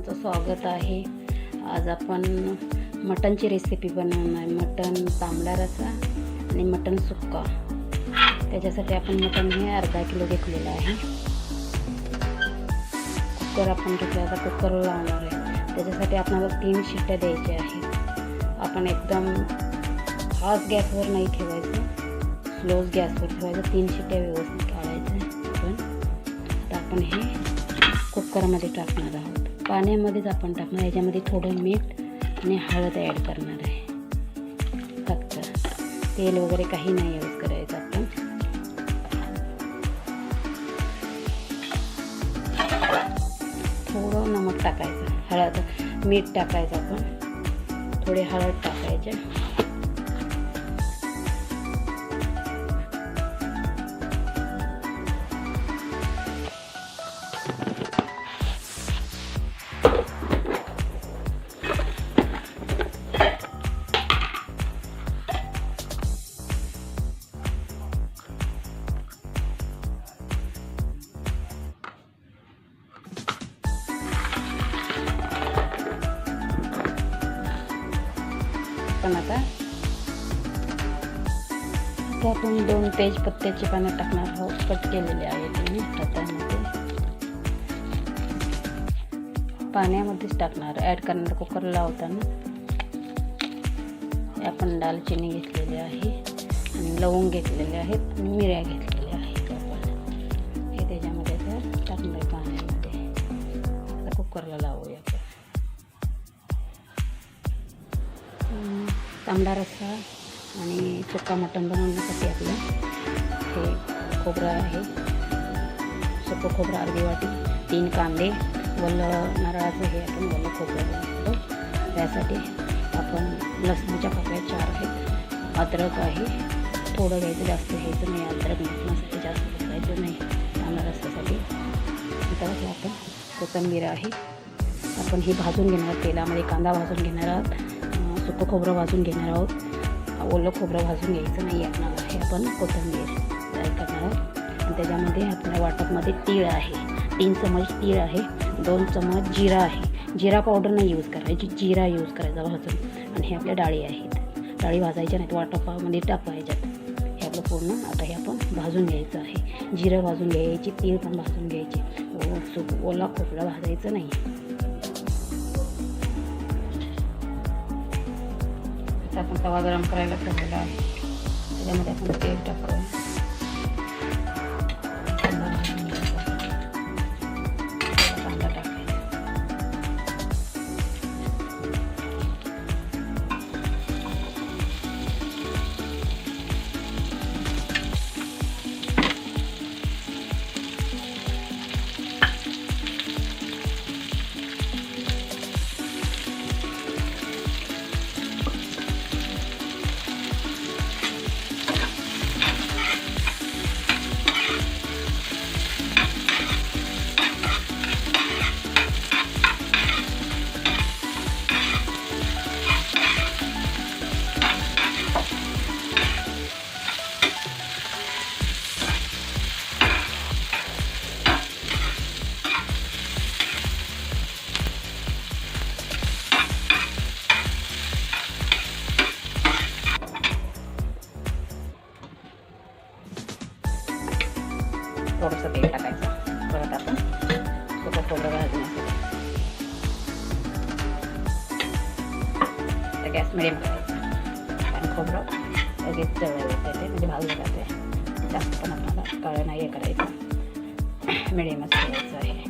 सर्वांचं स्वागत आहे. आज आपण मटनची रेसिपी बनवणार आहे. मटन तांबडा रसा आणि मटन सुक्का. त्याच्यासाठी आपण मटन हे अर्धा किलो घेतलेलं आहे. कुकर आपण घेतला आता कुकर लावणार आहे. त्याच्यासाठी आपल्याला तीन शिट्ट्या द्यायच्या आहेत. आपण एकदम फास्ट गॅसवर नाही ठेवायचं. स्लो गॅसवर ठेवायचं. तीन शिट्ट्या व्यवस्थित काढायचं आपण. आता आपण हे कुकरमध्ये टाकणार आहोत. पाण्यामध्येच आपण टाकणार याच्यामध्ये थोडं मीठ आणि हळद ॲड करणार आहे. फक्त तेल वगैरे काही नाही यूज करायचं आपण. थोडं नमक टाकायचं हळद मीठ टाकायचं आपण. थोडे हळद टाकायचे. तेजपत्त्याची पानं टाकणार आहोत. कट केलेले आहेत मी हातामध्ये पाण्यामध्येच टाकणार. ॲड करणार कुकर लावताना. आपण दालचिनी घेतलेली आहे. आणि लवंग घेतलेले आहेत. आणि मिऱ्या घेतलेल्या आहेत. आपण. हे त्याच्यामध्ये तर टाकणार आहे पाण्यामध्ये. आता कुकरला लावूया आपण. तांबडा रस्सा. आणि सुक्का मटण बनवण्यासाठी आपलं हे खोबरं आहे. सुकं खोबरं अर्धी वाटी तीन कांदे वल्लं नारळाचं हे आपण वल्लं खोबरं बनवतो. त्यासाठी आपण लसणाच्या पाकळ्या चार आहेत. अद्रक आहे. थोडं घ्यायचं जास्त घ्यायचं नाही. अद्रक लसणासाठी जास्त घ्यायचं नाही. तांबडा रस्त्यासाठी. नंतर हे आपण कोथंबीर आहे. आपण ही भाजून घेणार आहोत. तेलामध्ये कांदा भाजून घेणार आहोत. सुकं खोबरं भाजून घेणार आहोत. ओलं खोबरं भाजून घ्यायचं नाही आपल्याला हे आपण कोथिंबीर फ्राय करणार आहोत. आणि त्याच्यामध्ये आपल्या वाटपमध्ये तीळ आहे. तीन चमच तीळ आहे. दोन चमच जिरा आहे. जिरा पावडर नाही यूज करायची. जिरा यूज करायचा भाजून. आणि हे आपल्या डाळी आहेत. डाळी भाजायच्या नाहीत. वाटपामध्ये टाकायच्यात हे आपलं पूर्ण आता हे आपण भाजून घ्यायचं आहे. जिरं भाजून घ्यायची. तीळ पण भाजून घ्यायची. ओला खोबरं भाजायचं नाही. आपण तवा गरम करायला ठेवलेला आहे. त्याच्यामध्ये आपण तेल टाकूया थोडंसं तेल टाकायचं. परत आपण सुकं खोबरं भाजण्यासाठी गॅस मिडियम करायचा आणि खोबरं लगेच जवळ येते ते म्हणजे भाजलं जाते जास्त पण आपल्याला काळं नाही हे करायचं. मिडियमच करायचं आहे.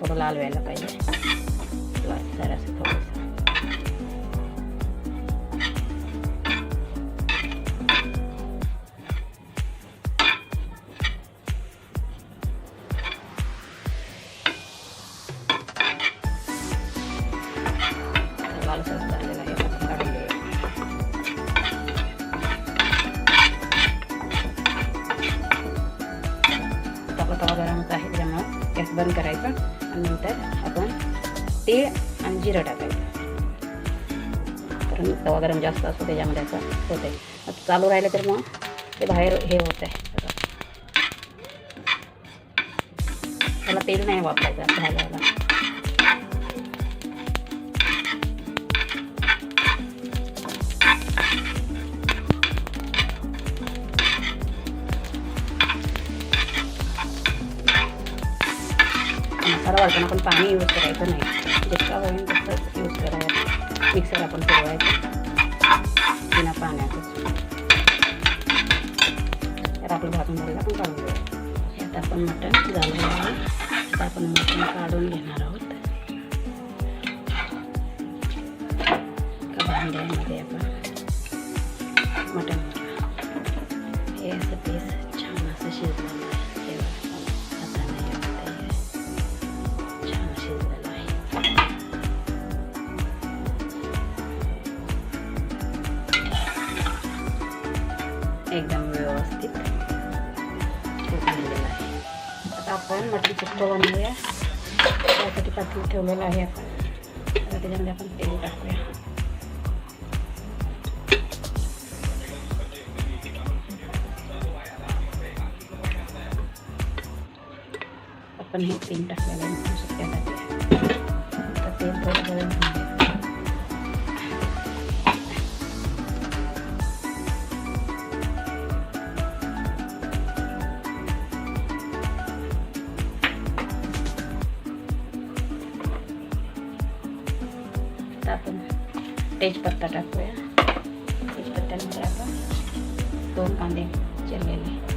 थोडं लाल व्हायला पाहिजे. लाल जरासं थोडंसं. जास्त असतं त्याच्यामध्ये असं होतं आहे आता चालू राहिलं तर मग ते बाहेर हे होत आहे त्याला तेल नाही वापरायचं भाजायला मसाला वाटताना पण पाणी यूज करायचं नाही. जितका होईल तसंच यूज करायचं. मिक्सर आपण फिरवायचं. बिना पाण्यातच तर आपलं भाजून झालेलं आपण काढून घेऊ हे आता आपण मटण झालेलं आहे आता आपण मटण काढून घेणार आहोत का भांड्यामध्ये आपण मटण हे असं पीस छान असं शिजलेलं एकदम व्यवस्थित शिजलेलं आहे आता आपण मटण सुक्क बनवूया त्यासाठी पातळी ठेवलेलं आहे आपण आता त्याच्यामध्ये आपण तेल टाकूया आपण हे तेल टाकलेलं आहे मटण सुक्क्यासाठी आता तेल थोडं तेजपत्ता टाकूया. तेजपत्त्यानंतर आपण दोन कांदे चिरलेले.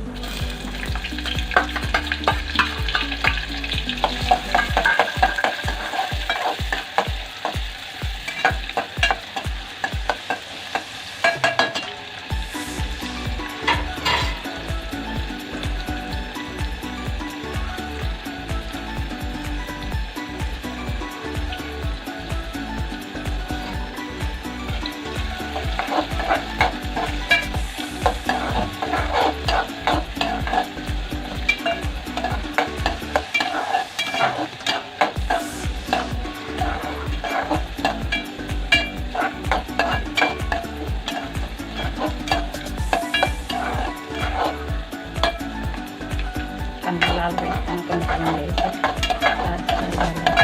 लाल भेटताना कमी करून द्यायचं लाल झाला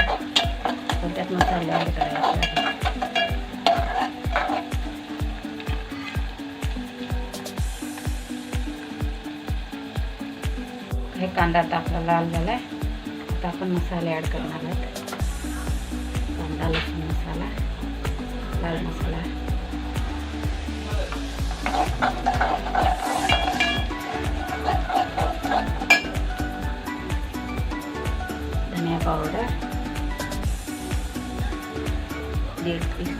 तर त्यात मसाले ॲड करायचे हे कांदा आता आपला लाल झाला आहे आता आपण मसाले ॲड करणार आहेत. कांदा लसूण मसाला लाल मसाला. create a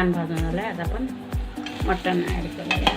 छान भाजून आलं आहे. आता आपण मटण ॲड करूया.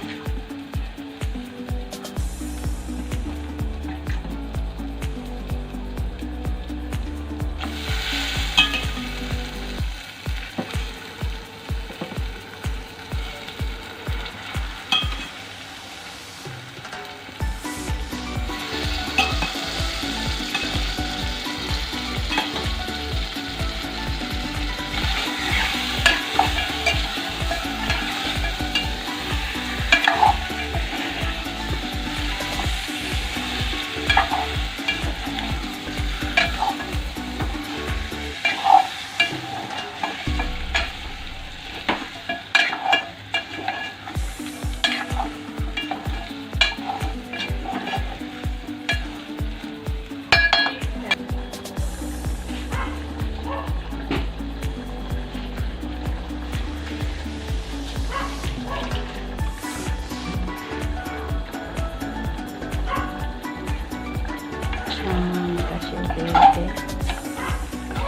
शेवटी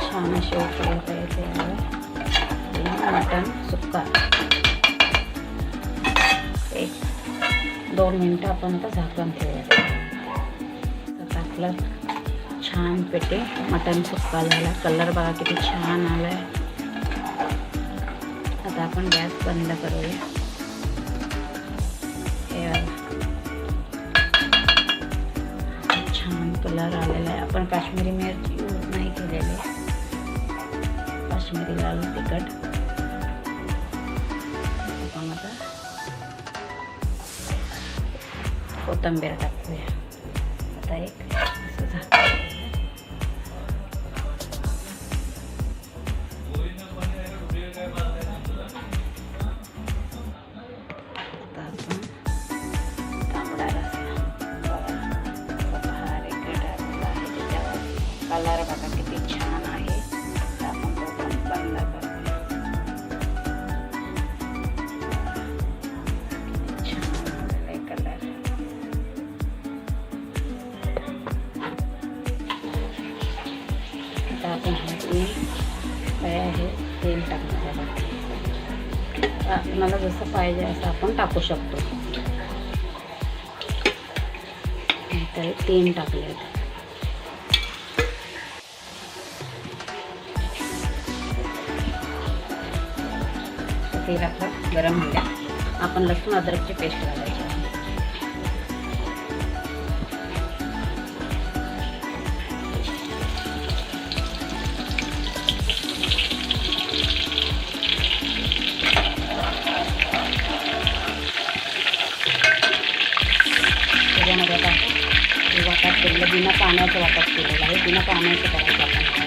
छान असे उकळत येते यावर मटण सुक्का एक दोन मिनटं आपण आता झाकून ठेवूया टाकलं छान पेटे मटण सुक्का झाला कलर बघा किती छान आला आहे आता आपण गॅस बंद करूया हे छान कलर आला. आपण काश्मीरी मिरची यूज नाही केलेली. काश्मीरी लाल तिखट. आपण आता कोथिंबीर टाकूया. आता एक. असं झालं. कलर बघा किती छान आहे आपण तो पण बंद छान कलर आता आपण ह्यातून काय आहे तेल टाकणार आहे आपल्याला जसं पाहिजे असं आपण टाकू शकतो तर तीन टाकले आहेत तेल आपलं गरम होऊ द्या. आपण लसूण अद्रकची पेस्ट घालायची त्याच्यामध्ये आता वाटप केलेलं बिना पाण्याचं वाटप केलेलं आहे. बिना पाण्याचं करायचं आपण.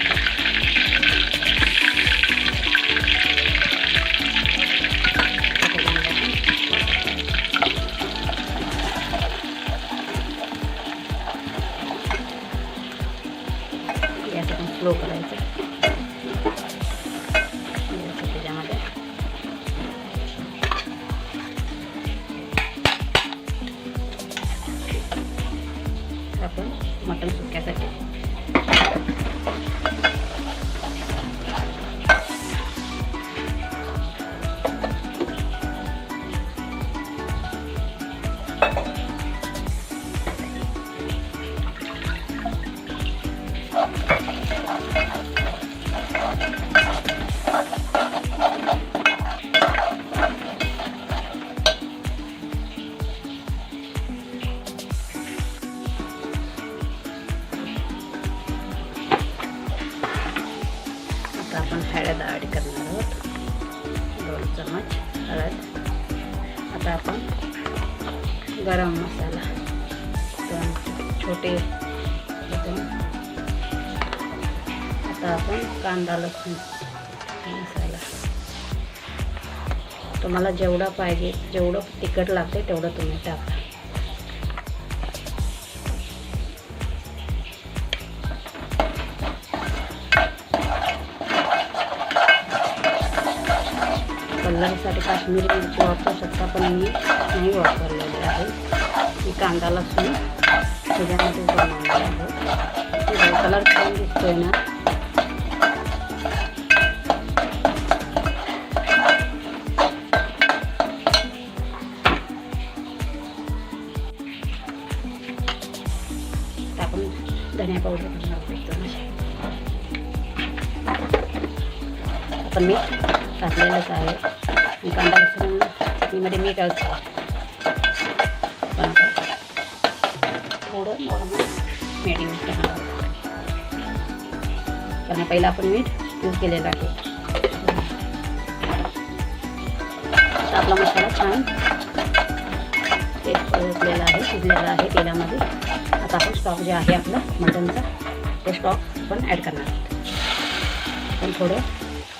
आपण मटण आपण हळद ॲड करणार आहोत. दोन चमच हळद. आता आपण गरम मसाला दोन छोटे आता आपण कांदा लसूण मसाला. तुम्हाला जेवढा पाहिजे जेवढं तिखट लागते तेवढं तुम्ही टाका. कलरसाठी काश्मीरी मिरची वापरू शकता पण मी नाही वापरलेली आहे. मी कांदा लसूण त्याच्यामध्ये बनवलेला आहे कलर छान दिसतोय ना. आता आपण धनिया पावडर पण वापरतो आपण मी टाकलेलंच आहे. आणि कांदा लसूण चटणीमध्ये मीठ असतं थोडं मीठ यूज करणार कारण पहिला आपण मीठ यूज केलेलं आहे. आपला मसाला छान तेल आहे शिजलेला आहे तेलामध्ये. आता आपण स्टॉक जे आहे आपलं मटनचा ते स्टॉक आपण ॲड करणार आहोत. पण थोडं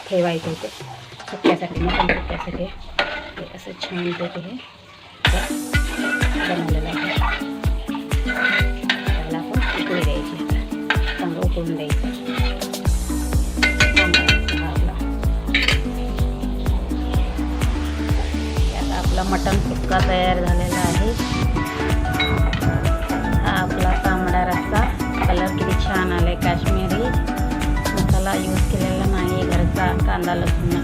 ठेवायचं होतं. सुक्यासाठी मटण सुक्यासाठी हे असं छानपैकी हे बनवलेलं आहे. त्याला आपण उकळी द्यायची चांगलं उकळून द्यायचं. आपला आता आपला मटण सुक्का तयार झालेला आहे. हा आपला तांबडा रस्सा. कलर किती छान आला आहे काश्मीरी. मसाला यूज केलेला नाही घरचा कांदा लसूण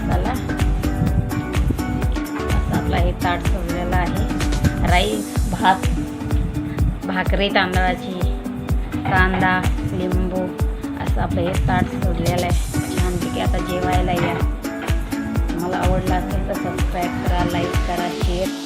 भात भाकरी तांदळाची कांदा लिंबू असं आपलं हे ताट सोडलेलं आहे. छानपैकी आता जेवायला या. मला आवडला असेल तर सबस्क्राईब करा लाईक करा शेअर